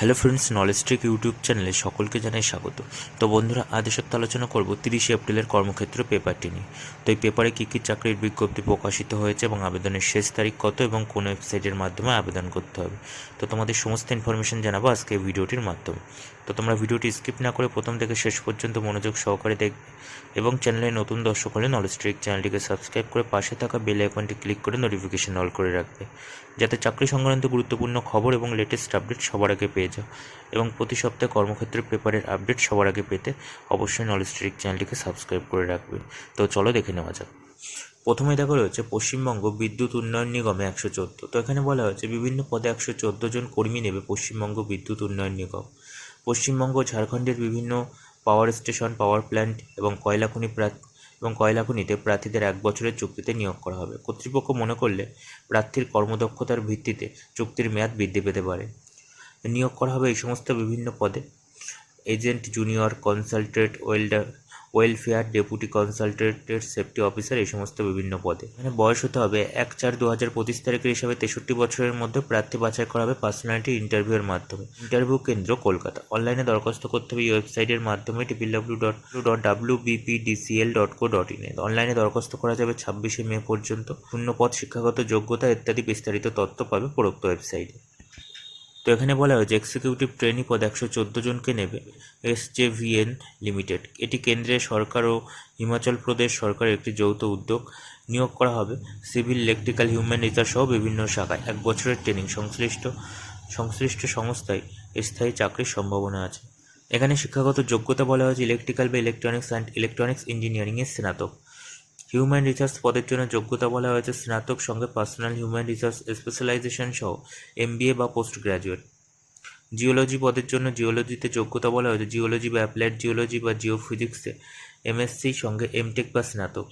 Hello friends knowledge trick YouTube চ্যানেলে সকলকে জানাই স্বাগত। তো বন্ধুরা, আজ সপ্তাহ আলোচনা করব তিরিশে এপ্রিলের কর্মক্ষেত্র পেপারটি নিয়ে। তো এই পেপারে কী কী চাকরির বিজ্ঞপ্তি প্রকাশিত হয়েছে এবং আবেদনের শেষ তারিখ কত এবং কোন ওয়েবসাইটের মাধ্যমে আবেদন করতে হবে। তো তোমাদের সমস্ত ইনফরমেশন জানাব আজকে ভিডিওটির মাধ্যমে। তো তোমরা ভিডিওটি স্কিপ না করে প্রথম থেকে শেষ পর্যন্ত মনোযোগ সহকারে দেখবে এবং চ্যানেলে নতুন দর্শক হলে নলেজ ট্রিক চ্যানেলটিকে সাবস্ক্রাইব করে পাশে থাকা বেল আইকনটি ক্লিক করে নোটিফিকেশন অল করে রাখবে। যাতে চাকরি সংক্রান্ত গুরুত্বপূর্ণ খবর এবং লেটেস্ট আপডেট সবার আগে পেয়ে যাও এবং প্রতি সপ্তাহে কর্মক্ষেত্রের পেপারের আপডেট সবার আগে পেতে অবশ্যই নলেজ ট্রিক চ্যানেলটিকে সাবস্ক্রাইব করে রাখবে। তো চলো দেখে নেওয়া যাক। প্রথমে দেখা রয়েছে পশ্চিমবঙ্গ বিদ্যুৎ উন্নয়ন নিগমে একশো চোদ্দ। তো এখানে বলা হয়েছে বিভিন্ন পদে একশো চোদ্দ জন কর্মী নেবে পশ্চিমবঙ্গ বিদ্যুৎ উন্নয়ন নিগম। পশ্চিমবঙ্গ ঝাড়খণ্ডের বিভিন্ন পাওয়ার স্টেশন পাওয়ার প্ল্যান্ট এবং কয়লা খনি এবং কয়লা খনিতে প্রার্থীদের এক বছরের চুক্তিতে নিয়োগ করা হবে। কর্তৃপক্ষ মনে করলে প্রার্থীর কর্মদক্ষতার ভিত্তিতে চুক্তির মেয়াদ বৃদ্ধি পেতে পারে। নিয়োগ করা হবে এই সমস্ত বিভিন্ন পদে। Agent junior consultant welder welfare deputy কনসালটেন্টের safety officer এই সমস্ত বিভিন্ন পদে। এখানে বয়স হতে হবে এক চার দু হাজার পঁচিশ তারিখের হিসাবে তেষট্টি বছরের মধ্যে প্রার্থী বাছাই করা হবে পার্সোনালিটি ইন্টারভিউয়ের মাধ্যমে। ইন্টারভিউ কেন্দ্র কলকাতা। অনলাইনে দরখাস্ত করতে হবে এই ওয়েবসাইটের মাধ্যমে triple W dot dot W BPDCL dot co dot ইনে অনলাইনে দরখাস্ত করা যাবে ছাব্বিশে মে পর্যন্ত। শূন্য পদ শিক্ষাগত যোগ্যতা ইত্যাদি বিস্তারিত তথ্য পাবে উপরোক্ত ওয়েবসাইটে তো এখানে বলা হয়েছে এক্সিকিউটিভ ট্রেনি পদ একশো চোদ্দ জনকে নেবে এস জে ভিএন লিমিটেড এটি কেন্দ্রের সরকার ও হিমাচল প্রদেশ সরকারের একটি যৌথ উদ্যোগ। নিয়োগ করা হবে সিভিল, ইলেকট্রিক্যাল, হিউম্যান রিসার্চ সহ বিভিন্ন শাখায়। এক বছরের ট্রেনিং। সংশ্লিষ্ট সংশ্লিষ্ট সংস্থায় স্থায়ী চাকরির সম্ভাবনা আছে। এখানে শিক্ষাগত যোগ্যতা বলা হয়েছে, ইলেকট্রিক্যাল বা ইলেকট্রনিক্স অ্যান্ড ইলেকট্রনিক্স ইঞ্জিনিয়ারিংয়ের স্নাতক। হিউম্যান রিসার্চ পদের জন্য যোগ্যতা বলা হয়েছে স্নাতক সঙ্গে পার্সোনাল হিউম্যান রিসার্চ স্পেশালাইজেশন সহ এমবিএ বা পোস্ট গ্র্যাজুয়েট জিওলজি পদের জন্য জিওলজিতে যোগ্যতা বলা হয়েছে জিওলজি বা অ্যাপ্লাইড জিওলজি বা জিও ফিজিক্সে এমএসসি সঙ্গে এমটেক বা স্নাতক।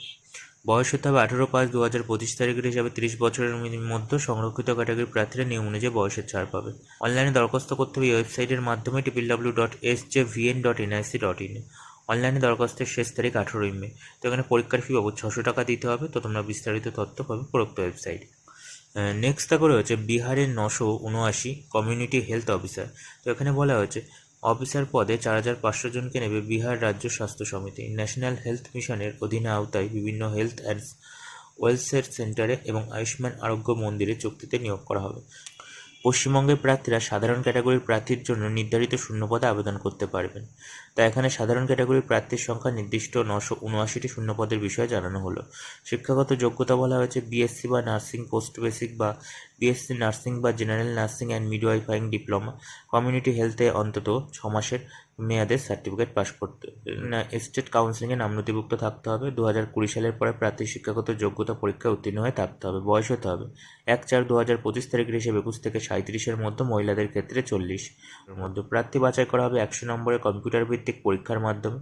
বয়স হতে হবে আঠেরো পাঁচ দু হাজার পঁচিশ তারিখের হিসাবে তিরিশ বছরের মধ্যে সংরক্ষিত ক্যাটাগরির প্রার্থীরা নিয়ম অনুযায়ী বয়সের ছাড় পাবে। অনলাইনে দরখাস্ত করতে হবে ওয়েবসাইটের মাধ্যমে triple dot S J VN dot NIC dot in অনলাইনে দরখাস্তের শেষ তারিখ আঠেরোই মে। তো এখানে পরীক্ষার ফি বাবদ ছশো টাকা দিতে হবে। তো তোমরা বিস্তারিত তথ্য পাবে উপরোক্ত ওয়েবসাইট নেক্সট দেখো রয়েছে বিহারের নশো উনআশি কমিউনিটি হেলথ অফিসার তো এখানে বলা হয়েছে অফিসার পদে চার হাজার পাঁচশো জনকে নেবে বিহার রাজ্য স্বাস্থ্য সমিতি। ন্যাশনাল হেলথ মিশনের অধীনে আওতায় বিভিন্ন হেলথ অ্যান্ড ওয়েলফেয়ার সেন্টারে এবং আয়ুষ্মান আরোগ্য মন্দিরে চুক্তিতে নিয়োগ করা হবে। পশ্চিমবঙ্গের প্রার্থীরা সাধারণ ক্যাটাগরির প্রার্থীর জন্য নির্ধারিত শূন্যপদে আবেদন করতে পারবেন। তা এখানে সাধারণ ক্যাটাগরির প্রার্থীর সংখ্যা নির্দিষ্ট নশো উনআশিটি শূন্যপদের বিষয়ে জানানো হলো। শিক্ষাগত যোগ্যতা বলা হয়েছে বিএসসি বা নার্সিং পোস্ট বেসিক বা বিএসসি নার্সিং বা general nursing and midwifery diploma community হেলথে অন্তত ছ মাসের মেয়াদের সার্টিফিকেট পাস করতে স্টেট কাউন্সিলিংয়ে নাম নথিভুক্ত থাকতে হবে। দু হাজার কুড়ি সালের পরে প্রার্থী শিক্ষাগত যোগ্যতা পরীক্ষায় উত্তীর্ণ হয়ে থাকতে হবে। বয়স হতে হবে। এক চার দু হাজার পঁচিশ তারিখের হিসেবে একুশ থেকে সাঁত্রিশের মধ্যে মহিলাদের ক্ষেত্রে চল্লিশ। মধ্যে প্রার্থী বাছাই করা হবে একশো নম্বরের কম্পিউটার ভিত্তিক পরীক্ষার মাধ্যমে।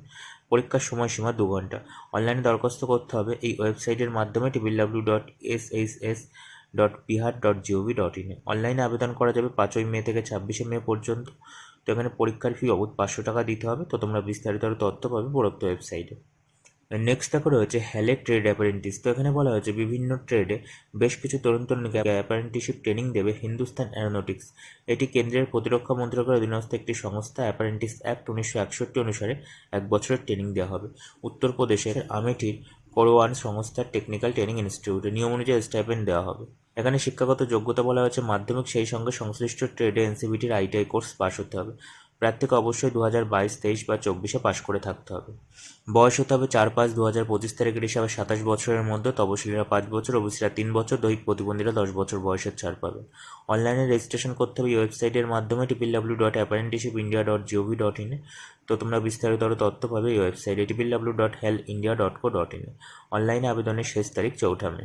পরীক্ষার সময়সীমা দু ঘণ্টা। অনলাইনে দরখাস্ত করতে হবে। এই ওয়েবসাইটের মাধ্যমে triple W dot S H S dot Bihar dot GOV dot ইনে অনলাইনে আবেদন করা যাবে পাঁচই মে থেকে ছাব্বিশে মে পর্যন্ত। তো এখানে পরীক্ষার ফি অবধ পাঁচশো টাকা দিতে হবে। তো তোমরা বিস্তারিত তথ্য পাবে উপরোক্ত ওয়েবসাইটে নেক্সট দেখো রয়েছে হ্যালে ট্রেড অ্যাপারেন্টিস তো এখানে বলা হয়েছে বিভিন্ন ট্রেডে বেশ কিছু তরুণ তরুণীকে অ্যাপারেন্টিসশিপ ট্রেনিং দেবে হিন্দুস্তান অ্যারোনটিক্স এটি কেন্দ্রের প্রতিরক্ষা মন্ত্রকের অধীনস্থ একটি সংস্থা অ্যাপারেন্টিস অ্যাক্ট উনিশশো একষট্টি অনুসারে এক বছরের ট্রেনিং দেওয়া হবে। উত্তরপ্রদেশের আমেঠির করোয়ান সংস্থার টেকনিক্যাল ট্রেনিং ইনস্টিটিউটে নিয়ম অনুযায়ী স্টাইপেন্ড দেওয়া হবে। এখানে শিক্ষাগত যোগ্যতা বলা হয়েছে মাধ্যমিক, সেই সঙ্গে সংশ্লিষ্ট ট্রেডে এনসিবিটির আইটিআই কোর্স পাশ হতে হবে। প্রার্থীকে অবশ্যই দু হাজার বাইশ, তেইশ বা চব্বিশে পাশ করে থাকতে হবে। বয়স হতে হবে চার পাঁচ দু হাজার পঁচিশ তারিখের হিসাবে সাতাশ বছরের মধ্যে তপশিলীরা পাঁচ বছর, ওবিসিরা তিন বছর, দৈহিক প্রতিবন্ধীরা দশ বছর বয়সের ছাড় পাবে। অনলাইনে রেজিস্ট্রেশন করতে হবে ওয়েবসাইটের মাধ্যমে triple W dot apprenticeship India dot GOV dot ইনে তো তোমরা বিস্তারিত আরও তথ্য পাবে এই ওয়েবসাইটে triple W dot HAL India dot co dot ইনে অনলাইনে আবেদনের শেষ তারিখ চৌঠা মে।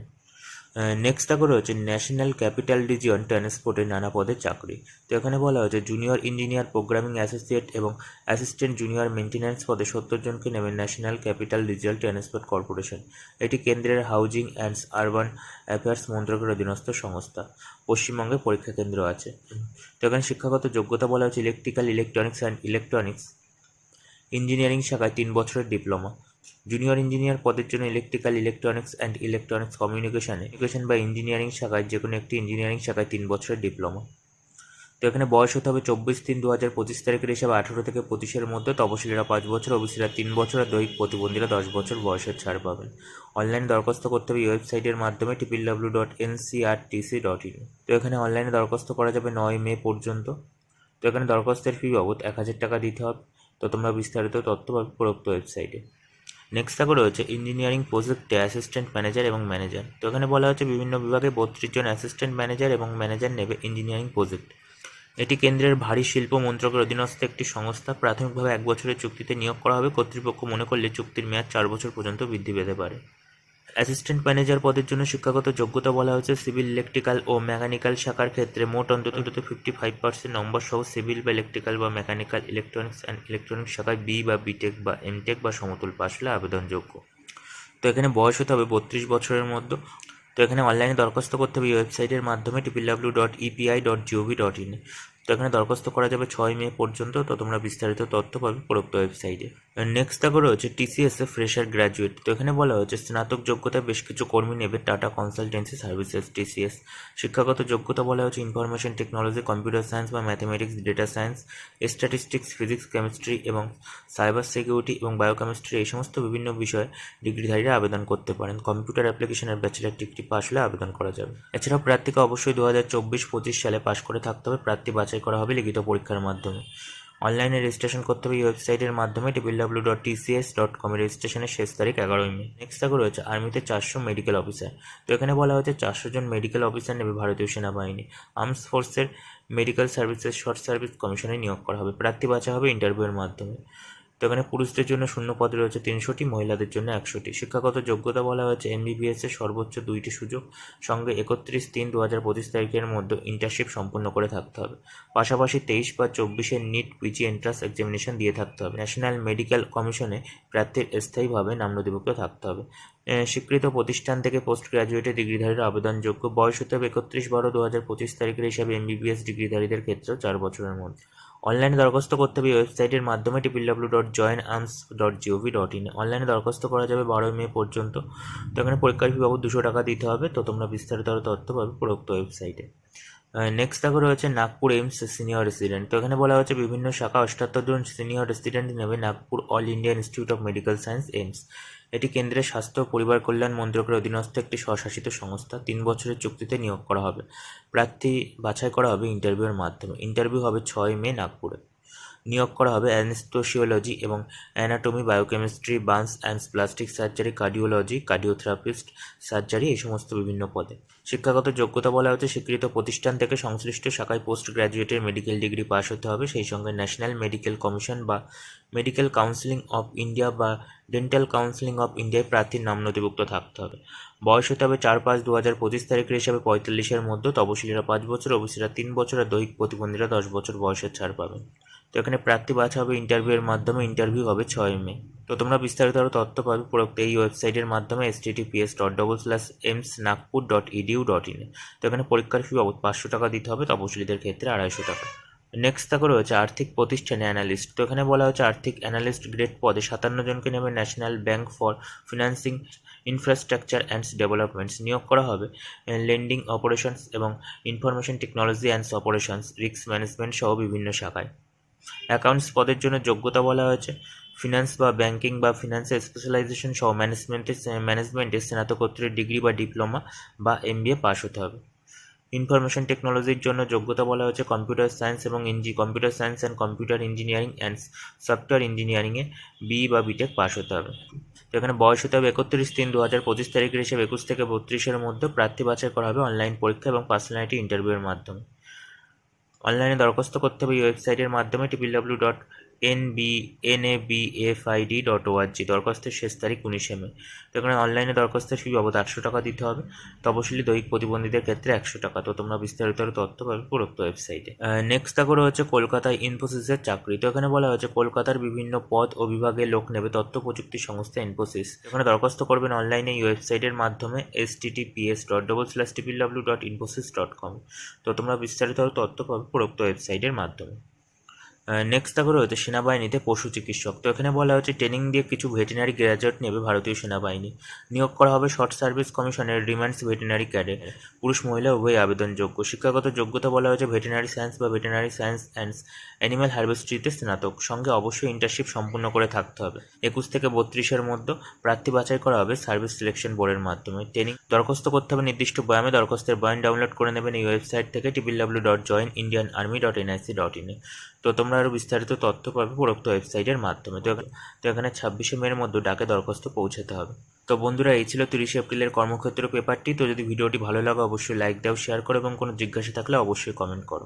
নেক্সট দেখো রয়েছে ন্যাশনাল ক্যাপিটাল রিজিয়ন ট্রান্সপোর্টের নানা পদে চাকরি। তো এখানে বলা হয়েছে জুনিয়র ইঞ্জিনিয়ার প্রোগ্রামিং অ্যাসোসিয়েট এবং অ্যাসিস্ট্যান্ট জুনিয়র মেনটেন্যান্স পদে সত্তর জনকে নেবে national capital region transport corporation এটি কেন্দ্রের হাউজিং অ্যান্ড আরবান অ্যাফেয়ার্স মন্ত্রকের অধীনস্থ সংস্থা। পশ্চিমবঙ্গে পরীক্ষা কেন্দ্র আছে। তো এখানে শিক্ষাগত যোগ্যতা বলা হয়েছে electrical electronics and electronics engineering শাখায় তিন বছরের ডিপ্লোমা জুনিয়র ইঞ্জিনিয়ার পদের জন্য ইলেকট্রিক্যাল ইলেকট্রনিক্স অ্যান্ড ইলেকট্রনিক্স কমিউনিকেশনে এডুকেশন বা ইঞ্জিনিয়ারিং শাখায় যে কোনো একটি ইঞ্জিনিয়ারিং শাখায় তিন বছরের ডিপ্লোমা তো এখানে বয়স হতে হবে চব্বিশ তিন দু হাজার পঁচিশ তারিখের হিসাবে আঠেরো থেকে পঁচিশের মধ্যে তপশিলীরা পাঁচ বছর, ওবিসিরা তিন বছর আর দৈহিক প্রতিবন্ধীরা দশ বছর বয়সের ছাড় পাবেন। অনলাইনে দরখাস্ত করতে হবে ওয়েবসাইটের মাধ্যমে triple W dot NCRTC dot in তো এখানে অনলাইনে দরখাস্ত করা যাবে নয় মে পর্যন্ত। তো এখানে দরখাস্তের ফি বাবদ এক হাজার টাকা দিতে হবে। তো তোমরা বিস্তারিত তথ্য পাবে প্রোক্ত ওয়েবসাইটে। নেক্সট থাকো রয়েছে ইঞ্জিনিয়ারিং প্রজেক্টে অ্যাসিস্ট্যান্ট ম্যানেজার এবং ম্যানেজার তো এখানে বলা হচ্ছে বিভিন্ন বিভাগে বত্রিশ জন অ্যাসিস্ট্যান্ট ম্যানেজার এবং ম্যানেজার নেবে ইঞ্জিনিয়ারিং প্রজেক্ট এটি কেন্দ্রের ভারী শিল্প মন্ত্রকের অধীনস্থ একটি সংস্থা। প্রাথমিকভাবে এক বছরের চুক্তিতে নিয়োগ করা হবে। কর্তৃপক্ষ মনে করলে চুক্তির মেয়াদ চার বছর পর্যন্ত বৃদ্ধি পেতে পারে। অ্যাসিস্ট্যান্ট ম্যানেজার পদের জন্য শিক্ষাগত যোগ্যতা বলা হয়েছে। সিভিল, ইলেকট্রিক্যাল ও মেকানিক্যাল শাখার ক্ষেত্রে মোট অন্তত ফিফটি ফাইভ পার্সেন্ট নম্বর সহ সিভিল বা ইলেকট্রিক্যাল বা মেকানিক্যাল ইলেকট্রনিক্স অ্যান্ড ইলেকট্রনিক্স শাখায় বি বা বিটেক বা এমটেক বা সমতুল পাশ হলে আবেদনযোগ্য। তো এখানে বয়স হতে হবে বত্রিশ বছরের মধ্যে। তো এখানে অনলাইনে দরখাস্ত করতে হবে এই ওয়েবসাইটের মাধ্যমে triple W dot EPI dot GOV dot in তো এখানে দরখাস্ত করা যাবে ছয় মে পর্যন্ত। তো তোমরা বিস্তারিত তথ্য পাবে প্রোক্ত ওয়েবসাইটে। নেক্সট দেখো রয়েছে এ ফ্রেশার গ্র্যাজুয়েট তো এখানে বলা হয়েছে স্নাতক যোগ্যতা বেশ কিছু কর্মী নেবে। টাটা কনসালটেন্সি সার্ভিসেস টিসিএস শিক্ষাগত যোগ্যতা বলা হয়েছে ইনফরমেশন টেকনোলজি কম্পিউটার সায়েন্স বা mathematics data science statistics physics chemistry এবং সাইবার সিকিউরিটি এবং বায়োকেমিস্ট্রি এই সমস্ত বিভিন্ন বিষয়ে ডিগ্রিধারীরা আবেদন করতে পারেন। কম্পিউটার অ্যাপ্লিকেশনের ব্যাচেলার ডিগ্রি পাস হলে আবেদন করা যাবে। এছাড়াও প্রার্থীকে অবশ্যই দু হাজার চব্বিশ পঁচিশ সালে পাশ করে থাকতে হবে। প্রার্থী বাছাই করা হবে লিখিত পরীক্ষার মাধ্যমে। অনলাইনে রেজিস্ট্রেশন করতে হবে এই ওয়েবসাইটের মাধ্যমে triple W dot TCS dot com রেজিস্ট্রেশনের শেষ তারিখ এগারোই মে। নেক্সট থাকে রয়েছে আর্মিতে চারশো মেডিকেল অফিসার তো এখানে বলা হয়েছে চারশো জন মেডিকেল অফিসার নেবে ভারতীয় সেনাবাহিনী। আর্মস ফোর্সের মেডিকেল সার্ভিসেস শর্ট সার্ভিস কমিশনে নিয়োগ করা হবে। প্রার্থী বাছা হবে ইন্টারভিউয়ের মাধ্যমে। তো এখানে পুরুষদের জন্য শূন্য পদ রয়েছে তিনশোটি, মহিলাদের জন্য একশোটি। শিক্ষাগত যোগ্যতা বলা হয়েছে এমবিবিএস এর সর্বোচ্চ দুইটি সুযোগ। সঙ্গে একত্রিশ তিন দু হাজার পঁচিশ তারিখের মধ্যে ইন্টার্নশিপ সম্পন্ন করে থাকতে হবে। পাশাপাশি তেইশ বা চব্বিশের নিট পিজি এন্ট্রান্স এক্সামিনেশন দিয়ে থাকতে হবে। ন্যাশনাল মেডিকেল কমিশনে প্রার্থীর স্থায়ীভাবে নাম নথিভুক্ত থাকতে হবে। স্বীকৃত প্রতিষ্ঠান থেকে পোস্ট গ্রাজুয়েটে ডিগ্রিধারীর আবেদনযোগ্য। বয়স হতে হবে একত্রিশ বারো দু হাজার পঁচিশ তারিখের হিসাবে এমবিবিএস ডিগ্রিধারীদের ক্ষেত্রেও চার বছরের মধ্যে। অনলাইনে দরখাস্ত করতে হবে ওয়েবসাইটের মাধ্যমে triple W dot join arms dot GOV dot in অনলাইনে দরখাস্ত করা যাবে বারোই মে পর্যন্ত। তো এখানে পরীক্ষার ফি বাবদ দুশো টাকা দিতে হবে। তো তোমরা বিস্তারিত তথ্য পাবে প্রোক্ত ওয়েবসাইটে। নেক্সট দেখো রয়েছে নাগপুর এইমস সিনিয়র রেসিডেন্ট তো এখানে বলা হচ্ছে বিভিন্ন শাখা অষ্টাত্তর জন সিনিয়র রেসিডেন্ট নেবে Nagpur all India institute of medical science AIIMS এটি কেন্দ্রের স্বাস্থ্য, পরিবার কল্যাণ মন্ত্রকের অধীনস্থ একটি স্বশাসিত সংস্থা। তিন বছরের চুক্তিতে নিয়োগ করা হবে। প্রার্থী বাছাই করা হবে ইন্টারভিউয়ের মাধ্যমে। ইন্টারভিউ হবে ছয় মে নাগপুরে। নিয়োগ করা হবে অ্যানেস্থোসিওলজি এবং anatomy, biochemistry, burns and plastic surgery, cardiology, cardiotherapist surgery এই সমস্ত বিভিন্ন পদে। শিক্ষাগত যোগ্যতা বলা হচ্ছে, স্বীকৃত প্রতিষ্ঠান থেকে সংশ্লিষ্ট শাখায় পোস্ট গ্র্যাজুয়েটের মেডিকেল ডিগ্রি পাস হতে হবে। সেই সঙ্গে ন্যাশনাল মেডিকেল কমিশন বা মেডিকেল কাউন্সিলিং অফ ইন্ডিয়া বা ডেন্টাল কাউন্সিলিং অফ ইন্ডিয়ায় প্রার্থীর নাম নথিভুক্ত থাকতে হবে। বয়স হতে হবে চার পাঁচ দু হাজার পঁচিশ তারিখের হিসাবে পঁয়তাল্লিশের মধ্যে। তপশিলীরা পাঁচ বছর ওবিসিরা তিন বছর আর দৈহিক প্রতিবন্ধীরা দশ বছর বয়সের ছাড় পাবেন। তো এখানে প্রার্থী বাছা হবে ইন্টারভিউয়ের মাধ্যমে ইন্টারভিউ হবে ছয় মে। তো তোমরা বিস্তারিত আরও তথ্য পাবে প্রোক্ত এই ওয়েবসাইটের মাধ্যমে S T TPS dot double slash AIIMS Nagpur dot EDU dot ইনে তো এখানে পরীক্ষার ফি বাবদ পাঁচশো টাকা দিতে হবে তপশিলীদের ক্ষেত্রে আড়াইশো টাকা। নেক্সট থাকো রয়েছে আর্থিক প্রতিষ্ঠানে অ্যানালিস্ট তো এখানে বলা হচ্ছে আর্থিক অ্যানালিস্ট গ্রেড পদে সাতান্ন জনকে নেবে national bank for financing infrastructure and developments নিয়োগ করা হবে লেন্ডিং অপারেশনস এবং information technology and operations risk management সহ বিভিন্ন শাখায়। অ্যাকাউন্টস পদের জন্য যোগ্যতা বলা হয়েছে। ফিনান্স বা ব্যাংকিং বা ফিনান্সের স্পেশালাইজেশন সহ ম্যানেজমেন্টের ম্যানেজমেন্টে স্নাতকোত্তরের ডিগ্রি বা ডিপ্লোমা বা এমবিএ পাস হতে হবে। ইনফরমেশন টেকনোলজির জন্য যোগ্যতা বলা হয়েছে কম্পিউটার সায়েন্স এবং ইঞ্জি computer science and computer engineering and software ইঞ্জিনিয়ারিংয়ে বি বা বিটেক পাস হতে হবে। তো এখানে বয়স হতে হবে একত্রিশ তিন দু হাজার পঁচিশ তারিখের হিসেবে একুশ থেকে বত্রিশের মধ্যে প্রার্থী বাছাই করা হবে অনলাইন পরীক্ষা এবং পার্সোনালিটি ইন্টারভিউয়ের মাধ্যমে। অনলাইনে দরখাস্ত করতে হবে এই ওয়েবসাইটের মাধ্যমে W W dot N B N A B F I D dot ORG দরখাস্তের শেষ তারিখ উনিশে মে। তো এখানে অনলাইনে দরখাস্তের ফি বাবদ আটশো টাকা দিতে হবে। তপশিলি দৈহিক প্রতিবন্ধীদের ক্ষেত্রে একশো টাকা। তো তোমরা বিস্তারিত তথ্য পাবে উপরোক্ত ওয়েবসাইটে নেক্সট করে হচ্ছে কলকাতায় ইনফোসিসের চাকরি। তো এখানে বলা হয়েছে, কলকাতার বিভিন্ন পদ ও বিভাগে লোক নেবে তথ্য প্রযুক্তি সংস্থা ইনফোসিস এখানে দরখাস্ত করবেন অনলাইনে এই ওয়েবসাইটের মাধ্যমে S T T P S dot double slash triple dot Infosys dot com তো তোমরা বিস্তারিত তথ্য পাবে উপরোক্ত ওয়েবসাইটের মাধ্যমে। নেক্সট দেখো রয়েছে সেনাবাহিনীতে পশু চিকিৎসক। তো এখানে বলা হচ্ছে ট্রেনিং দিয়ে কিছু ভেটেনারি গ্র্যাজুয়েট নেবে ভারতীয় সেনাবাহিনী। নিয়োগ করা হবে শর্ট সার্ভিস কমিশনের রিমান্ডস ভেটেনারি ক্যাডেট পুরুষ মহিলা উভয় আবেদনযোগ্য। শিক্ষাগত যোগ্যতা বলা হয়েছে ভেটেনারি সায়েন্স বা ভেটেনারি সায়েন্স অ্যান্ড অ্যানিম্যাল হার্ভেস্ট্রিতে স্নাতক। সঙ্গে অবশ্যই ইন্টার্নশিপ সম্পূর্ণ করে থাকতে হবে। একুশ থেকে বত্রিশের মধ্যে প্রার্থী বাছাই করা হবে সার্ভিস সিলেকশন বোর্ডের মাধ্যমে। ট্রেনিং দরখাস্ত করতে হবে নির্দিষ্ট বয়ামে। দরখাস্তের বয়ান ডাউনলোড করে নেবেন এই ওয়েবসাইট থেকে triple W dot join Indian army dot NIC dot ইনে তো তোমরা আরও বিস্তারিত তথ্য পাবে উপরোক্ত ওয়েবসাইটের মাধ্যমে। তো তো এখানে ছাব্বিশে মের মধ্যে ডাকে দরখাস্ত পৌঁছাতে হবে। তো বন্ধুরা, এই ছিল তিরিশে এপ্রিলের কর্মক্ষেত্র পেপারটি। তো যদি ভিডিওটি ভালো লাগে, অবশ্যই লাইক দাও, শেয়ার করো এবং কোনো জিজ্ঞাসা থাকলে অবশ্যই কমেন্ট করো।